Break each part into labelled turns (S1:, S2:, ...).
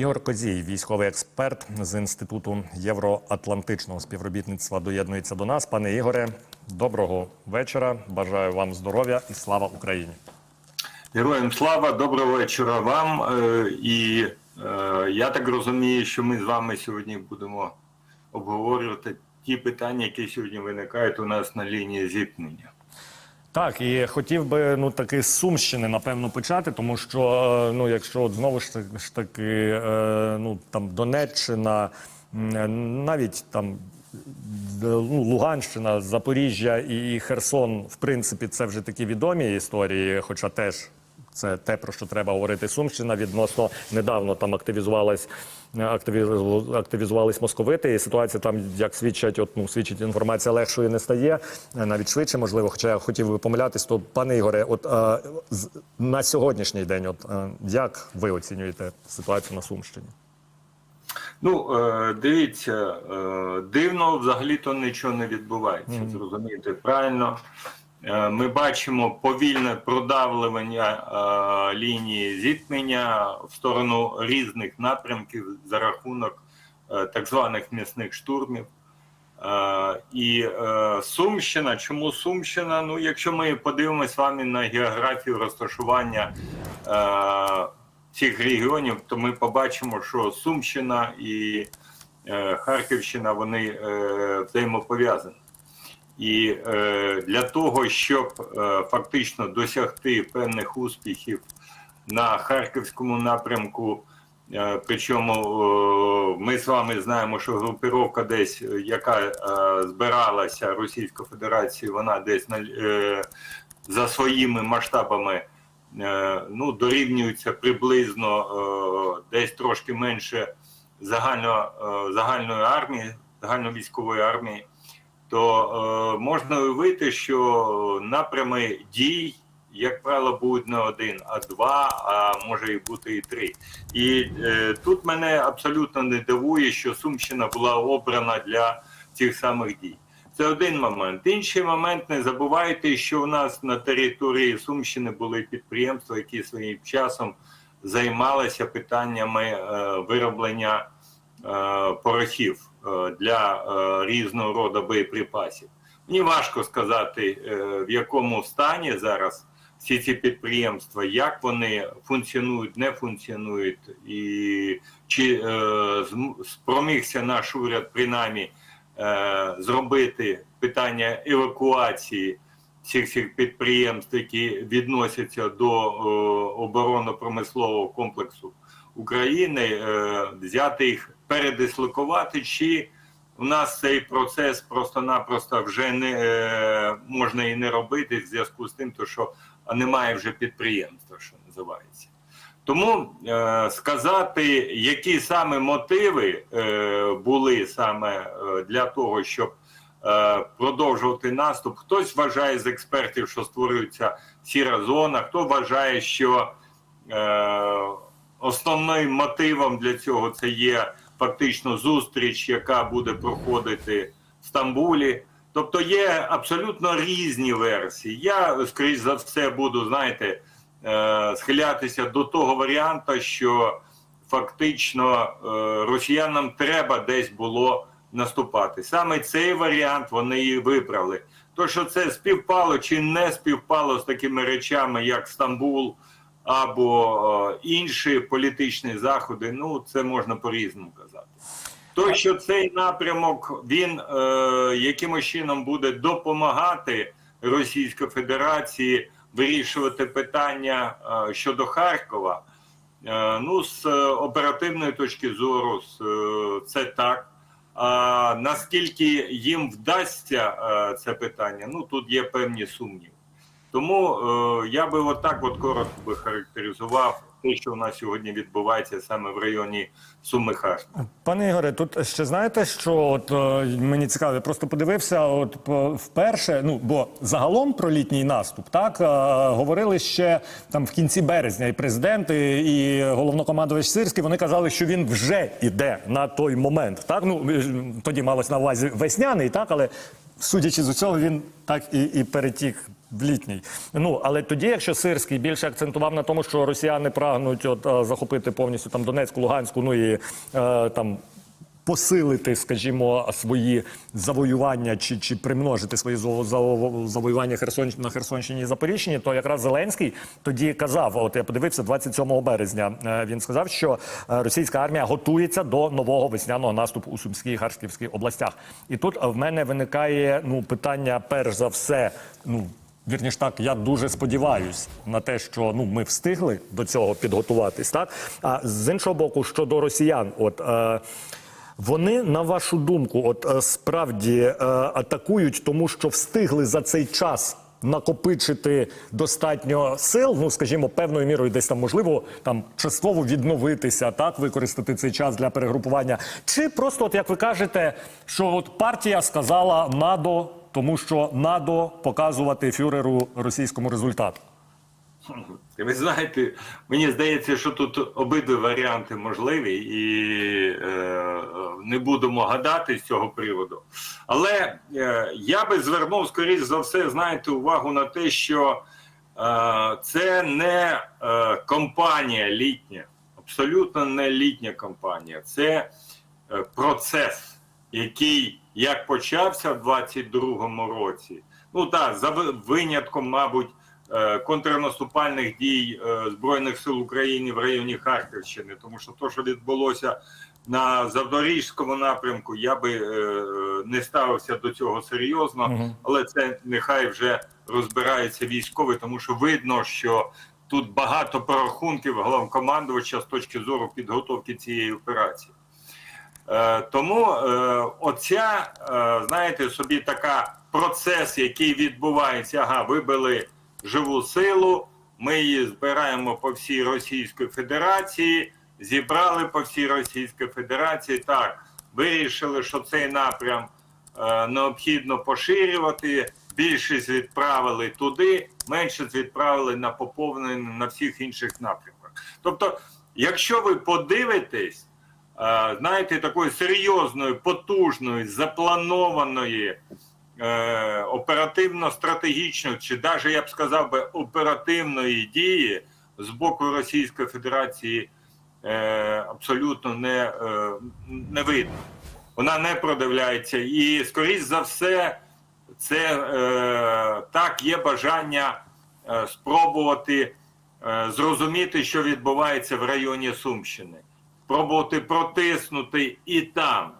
S1: Ігор Козій, військовий експерт з інституту євроатлантичного співробітництва, доєднується до нас. Пане Ігоре, доброго вечора. Бажаю вам здоров'я і слава Україні.
S2: Героям слава, доброго вечора вам. Е, І е, я так розумію, що ми з вами сьогодні будемо обговорювати ті питання, які сьогодні виникають у нас на лінії зіткнення.
S1: Так, і хотів би ну таки з Сумщини напевно почати, тому що е, ну, якщо от знову ж таки, е, ну там Донеччина, навіть там. Ну, Луганщина, Запоріжжя і Херсон, в принципі, це вже такі відомі історії, хоча теж це те, про що треба говорити. Сумщина відносно недавно там активізувалась, активізу- активізувались московити. І ситуація там, як свідчать, от ну свідчить інформація, легшою не стає, е, навіть швидше, можливо. Хоча я хотів би помилятись, то пане Ігоре, от е, з- на сьогоднішній день, от е, як ви оцінюєте ситуацію на Сумщині?
S2: Ну, е, дивіться, е, дивно взагалі-то нічого не відбувається. Зрозумієте, правильно. Е, Ми бачимо повільне продавлювання е, лінії зіткнення в сторону різних напрямків за рахунок е, так званих м'ясних штурмів. І Сумщина, чому Сумщина? Ну, якщо ми подивимось з вами на географію розташування цих регіонів, то ми побачимо, що Сумщина і Харківщина вони взаємопов'язані. І е, для того, щоб е, фактично досягти певних успіхів на харківському напрямку, е, причому е, ми з вами знаємо, що групіровка десь, е, яка е, збиралася Російською Федерацією, вона десь на, е, за своїми масштабами е, ну, дорівнюється приблизно е, десь трошки менше загально, е, загальної армії, загальновійськової армії то е, можна уявити, що напрями дій, як правило, будуть не один, а два, а може і бути і три. І е, тут мене абсолютно не дивує, що Сумщина була обрана для цих самих дій. Це один момент. Інший момент не забувайте, що у нас на території Сумщини були підприємства, які своїм часом займалися питаннями е, вироблення порохів е, для е, різного роду боєприпасів. Мені важко сказати, е, в якому стані зараз всі ці підприємства, як вони функціонують, не функціонують, і чи е, спромігся наш уряд принаймні е, зробити питання евакуації всіх цих підприємств, які відносяться до е, оборонно-промислового комплексу України, е, взяти їх, передислокувати, чи у нас цей процес просто-напросто вже не е, можна і не робити в зв'язку з тим, що немає вже підприємства, що називається. Тому е, сказати, які саме мотиви е, були саме для того, щоб продовжувати наступ, хтось вважає з експертів, що створюється сіра зона, хто вважає, що основним мотивом для цього це є фактично зустріч, яка буде проходити в Стамбулі. Тобто є абсолютно різні версії. Я, скоріш за все, буду, знаєте, е, схилятися до того варіанту, що фактично е, росіянам треба десь було наступати. Саме цей варіант вони і вибрали. То, що це співпало чи не співпало з такими речами, як Стамбул або е, інші політичні заходи, ну це можна по-різному казати. То, що цей напрямок він е, якимось чином буде допомагати Російській Федерації вирішувати питання е, щодо Харкова, е, ну з е, оперативної точки зору, з, е, це так. А наскільки їм вдасться е, це питання, ну тут є певні сумніви. Тому е, я би отак от коротко би характеризував те, що у нас сьогодні відбувається саме в районі Суми Харкова.
S1: Пане Ігоре, тут ще знаєте, що от е, мені цікаво, я просто подивився, от по- вперше, ну бо загалом про літній наступ, так е, говорили ще там в кінці березня, і президент, і, і головнокомандувач Сирський, вони казали, що він вже іде на той момент. Так, ну тоді малось на увазі весняний, так, але судячи з усього, він так і, і перетік в літній. Ну але тоді, якщо Сирський більше акцентував на тому, що росіяни прагнуть от, е, захопити повністю там Донецьку, Луганську, ну і е, там. Посилити, скажімо, свої завоювання чи, чи примножити свої заво- заво- завоювання Херсон, на Херсонщині і Запоріжчині, то якраз Зеленський тоді казав: от я подивився 27 березня. е, Він сказав, що е, російська армія готується до нового весняного наступу у Сумській і Харківській областях. І тут в мене виникає ну питання, перш за все, ну. Вірніш так, я дуже сподіваюсь на те, що ну ми встигли до цього підготуватись. Так а з іншого боку, щодо росіян, от е, вони на вашу думку, от е, справді е, атакують, тому що встигли за цей час накопичити достатньо сил. Ну скажімо, певною мірою, десь там можливо там частково відновитися, так використати цей час для перегрупування. Чи просто, от як ви кажете, що от партія сказала надо, тому що надо показувати фюреру російському результат.
S2: Ви знаєте, мені здається, що тут обидві варіанти можливі, і е, не будемо гадати з цього приводу. Але е, я би звернув, скоріш за все, знаєте, увагу на те, що е, це не е, компанія літня, абсолютно не літня компанія. Це е, процес, який як почався в 22-му році. Ну так, за винятком, мабуть, контрнаступальних дій е, Збройних сил України в районі Харківщини, тому що то, що відбулося на Запорізькому напрямку, я би е, не ставився до цього серйозно, але це нехай вже розбирається військовий, тому що видно, що тут багато прорахунків головнокомандувача з точки зору підготовки цієї операції. Е, тому е, оця, е, знаєте, собі така процес, який відбувається, ага, вибили живу силу, ми її збираємо по всій Російській Федерації, зібрали по всій Російській Федерації. Так, вирішили, що цей напрям е, необхідно поширювати. Більшість відправили туди, меншість відправили на поповнення на всіх інших напрямках. Тобто, якщо ви подивитесь, е, знаєте, такої серйозної, потужної, запланованої, е, оперативно-стратегічної, чи навіть я б сказав би оперативної дії з боку Російської Федерації е, абсолютно не, е, не видно. Вона не продивляється. І, скоріш за все, це так є бажання спробувати зрозуміти, що відбувається в районі Сумщини, спробувати протиснути і там.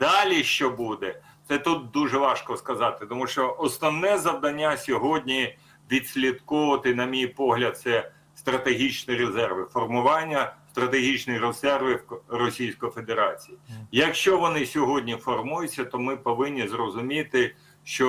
S2: Далі що буде, це тут дуже важко сказати, тому що основне завдання сьогодні відслідковувати, на мій погляд, це стратегічні резерви, формування стратегічних резервів Російської Федерації. Якщо вони сьогодні формуються, то ми повинні зрозуміти, що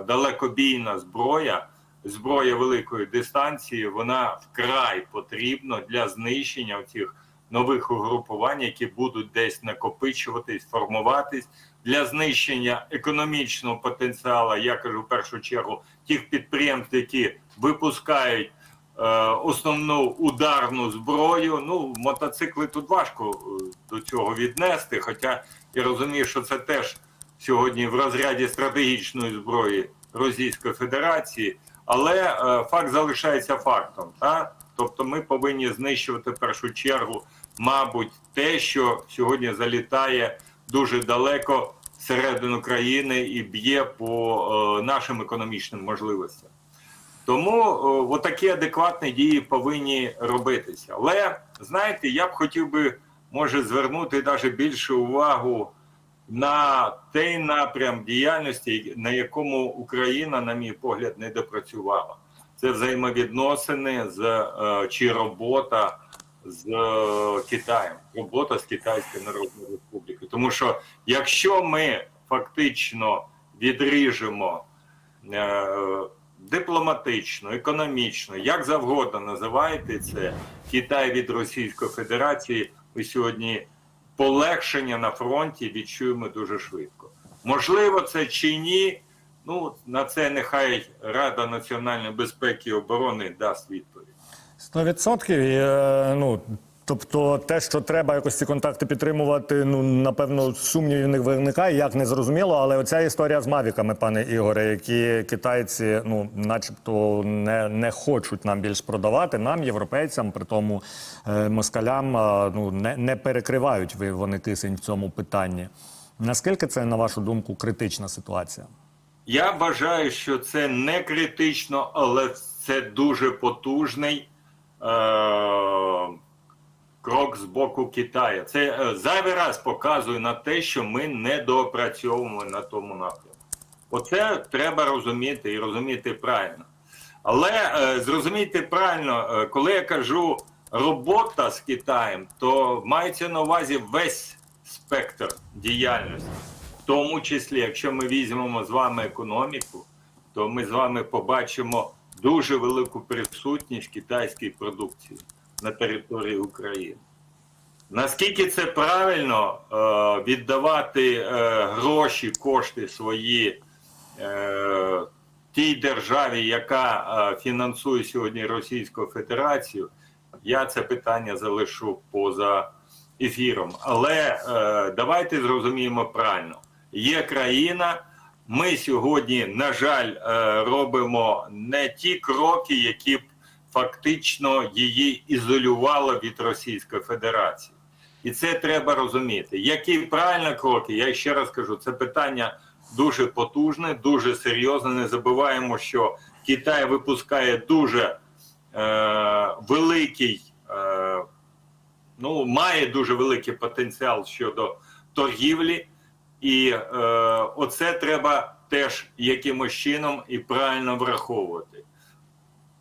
S2: е, далекобійна зброя, зброя великої дистанції, вона вкрай потрібна для знищення цих нових угрупувань, які будуть десь накопичуватись, формуватись для знищення економічного потенціалу. Я кажу в першу чергу тих підприємств, які випускають. е, Основну ударну зброю. Ну, мотоцикли тут важко е, до цього віднести. Хоча я розумію, що це теж сьогодні в розряді стратегічної зброї Російської Федерації, але е, факт залишається фактом. Та? Тобто ми повинні знищувати в першу чергу, мабуть, те, що сьогодні залітає дуже далеко всередину країни і б'є по е, нашим економічним можливостям. Тому о, отакі адекватні дії повинні робитися. Але знаєте, я б хотів би може звернути навіть більше увагу на той напрям діяльності, на якому Україна, на мій погляд, не допрацювала. Це взаємовідносини з е, чи робота з е, Китаєм, робота з Китайською Народною Республікою. Тому що якщо ми фактично відріжемо е, дипломатично, економічно, як завгодно називаєте це Китай від Російської Федерації, ми сьогодні полегшення на фронті відчуємо дуже швидко. Можливо, це чи ні. Ну на це нехай Рада національної безпеки і оборони дасть відповідь.
S1: Сто відсотків. Е, ну, Тобто, те, що треба якось ці контакти підтримувати, ну напевно, сумнівів не виникає, як не зрозуміло. Але оця історія з мавіками, пане Ігоре, які китайці, ну, начебто, не, не хочуть нам більш продавати, нам, європейцям, при тому е, москалям, ну не, не перекривають ви вони кисень в цьому питанні. Наскільки це, на вашу думку, критична ситуація?
S2: Я вважаю, що це не критично, але це дуже потужний крок з боку Китаю. Це е, зайвий раз показує на те, що ми не доопрацьовуємо на тому напрямку. Оце треба розуміти і розуміти правильно. Але е, зрозумійте правильно, е, коли я кажу робота з Китаєм, то мається на увазі весь спектр діяльності. В тому числі, якщо ми візьмемо з вами економіку, то ми з вами побачимо дуже велику присутність китайської продукції на території України. Наскільки це правильно е, віддавати е, гроші, кошти свої е, тій державі, яка фінансує сьогодні Російську Федерацію, я це питання залишу поза ефіром. Але давайте зрозуміємо правильно: є країна. Ми сьогодні, на жаль, е, робимо не ті кроки, які б фактично її ізолювали від Російської Федерації. І це треба розуміти. Які правильні кроки, я ще раз кажу, це питання дуже потужне, дуже серйозне. Не забуваємо, що Китай випускає дуже е, великий, е, ну, має дуже великий потенціал щодо торгівлі, і е, оце треба теж якимось чином і правильно враховувати.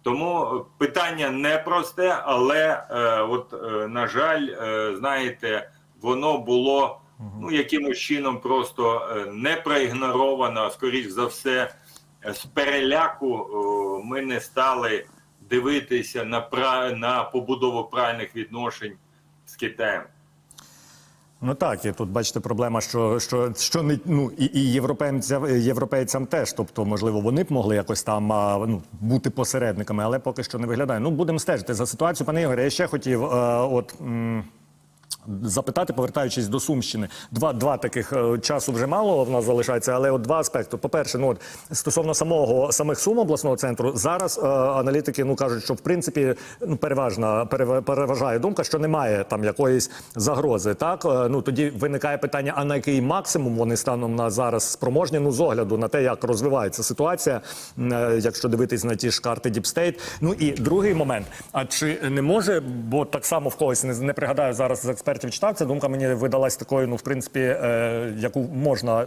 S2: Тому е, питання непросте, але е, от, е, на жаль, е, знаєте, воно було ну, якимось чином просто е, не проігноровано, скоріш за все, е, з переляку е, ми не стали дивитися на, на побудову правильних відношень з Китаєм.
S1: Ну так, і тут бачите, проблема, що що, що не ну і, і європейцям європейцям теж. Тобто, можливо, вони б могли якось там ну, бути посередниками, але поки що не виглядає. Ну будемо стежити за ситуацію. Пане Ігоре, я ще хотів, е, от. Запитати, повертаючись до Сумщини, два два таких е, часу вже мало в нас залишається, але от два аспекти. По-перше, ну от стосовно самого самих сум обласного центру, зараз е, аналітики ну кажуть, що в принципі ну переважна перев- переважає думка, що немає там якоїсь загрози. Так Е, ну тоді виникає питання: а на який максимум вони станом на зараз спроможні? Ну з огляду на те, як розвивається ситуація, е, якщо дивитись на ті ж карти Діпстейт. Ну і другий момент: а чи не може, бо так само в когось не, не пригадаю зараз з експертів читав, ця думка мені видалась такою, ну в принципі, е, яку можна.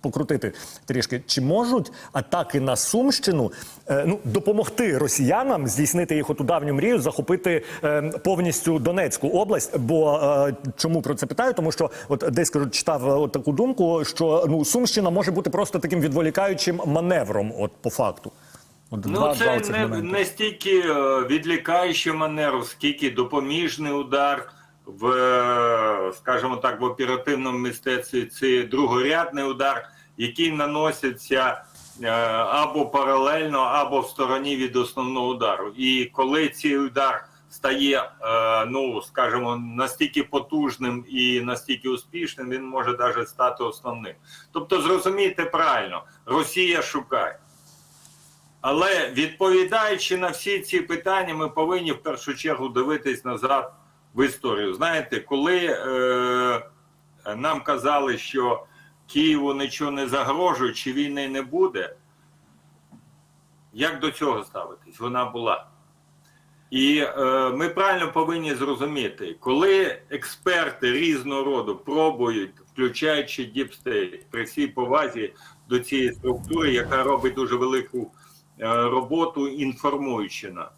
S1: Покрутити трішки, чи можуть атаки на Сумщину е, ну допомогти росіянам здійснити їх оту давню мрію, захопити е, повністю Донецьку область? Бо е, чому про це питаю? Тому що от десь кажуть, читав е, от таку думку, що ну Сумщина може бути просто таким відволікаючим маневром, от по факту. От
S2: Ну,
S1: два- два
S2: це
S1: оцих
S2: не, не стільки е, відлікаючий манер, скільки допоміжний удар в, скажімо так, в оперативному мистецтві це другорядний удар, який наноситься е, або паралельно, або в стороні від основного удару. І коли цей удар стає, е, ну скажімо, настільки потужним і настільки успішним, він може навіть стати основним. Тобто, зрозумійте правильно, Росія шукає. Але відповідаючи на всі ці питання, ми повинні в першу чергу дивитись назад в історію. Знаєте, коли е, нам казали, що Києву нічого не загрожує, чи війни не буде, як до цього ставитись? Вона була. І е, ми правильно повинні зрозуміти, коли експерти різного роду пробують, включаючи діпстейт, при всій повазі до цієї структури, яка робить дуже велику е, роботу, інформуючи нас.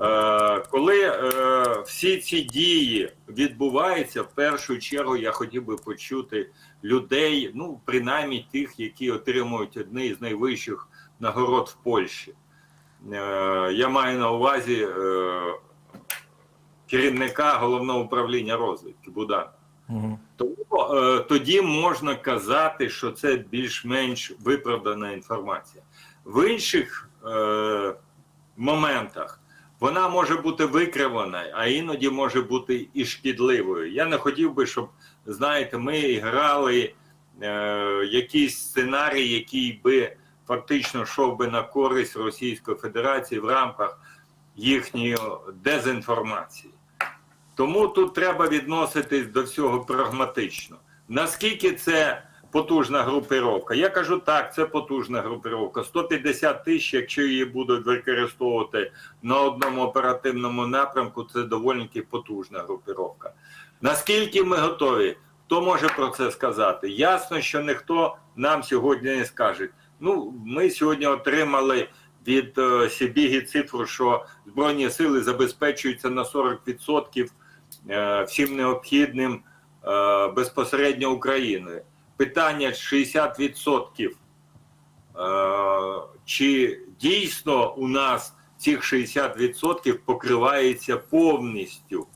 S2: Е, коли е, всі ці дії відбуваються, в першу чергу я хотів би почути людей, ну принаймні тих, які отримують одні з найвищих нагород в Польщі. Е, я маю на увазі керівника головного управління розвідки Будана. Тому тоді можна казати, що це більш-менш виправдана інформація. В інших моментах вона може бути викривана, а іноді може бути і шкідливою. Я не хотів би, щоб знаєте, ми грали е, якийсь сценарій, який би фактично йшов би на користь Російської Федерації в рамках їхньої дезінформації. Тому тут треба відноситись до всього прагматично. Наскільки це потужна групировка? Я кажу так, це потужна групировка. 150 тисяч, якщо її будуть використовувати на одному оперативному напрямку, це доволі потужна групировка. Наскільки ми готові? Хто може про це сказати? Ясно, що ніхто нам сьогодні не скаже. Ну, ми сьогодні отримали від е, Сібіги цифру, що Збройні сили забезпечуються на 40% е, всім необхідним е, безпосередньо Україною. Питання 60%. Е, чи дійсно у нас цих 60% покривається повністю?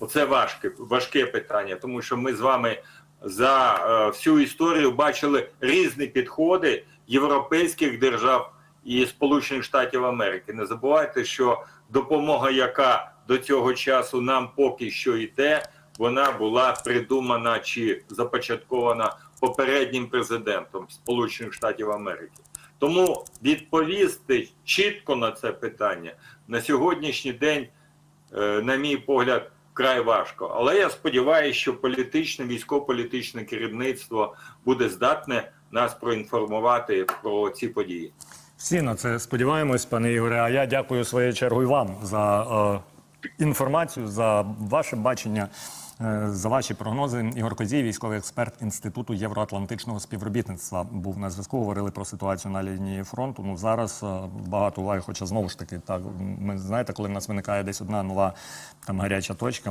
S2: Оце важке, важке питання, тому що ми з вами за е, всю історію бачили різні підходи європейських держав і Сполучених Штатів Америки. Не забувайте, що допомога, яка до цього часу нам поки що йде, вона була придумана чи започаткована попереднім президентом Сполучених Штатів Америки. Тому відповісти чітко на це питання на сьогоднішній день, е, на мій погляд, вкрай важко. Але я сподіваюся, що політичне, військово-політичне керівництво буде здатне нас проінформувати про ці події.
S1: Всі на це сподіваємось, пане Ігоре. А я дякую своєю чергою вам за е, інформацію, за ваше бачення, за ваші прогнози. Ігор Козій, військовий експерт Інституту євроатлантичного співробітництва, був на зв'язку. Говорили про ситуацію на лінії фронту. Ну зараз е, багато уваги, хоча знову ж таки, так ми знаєте, коли в нас виникає десь одна нова там гаряча точка.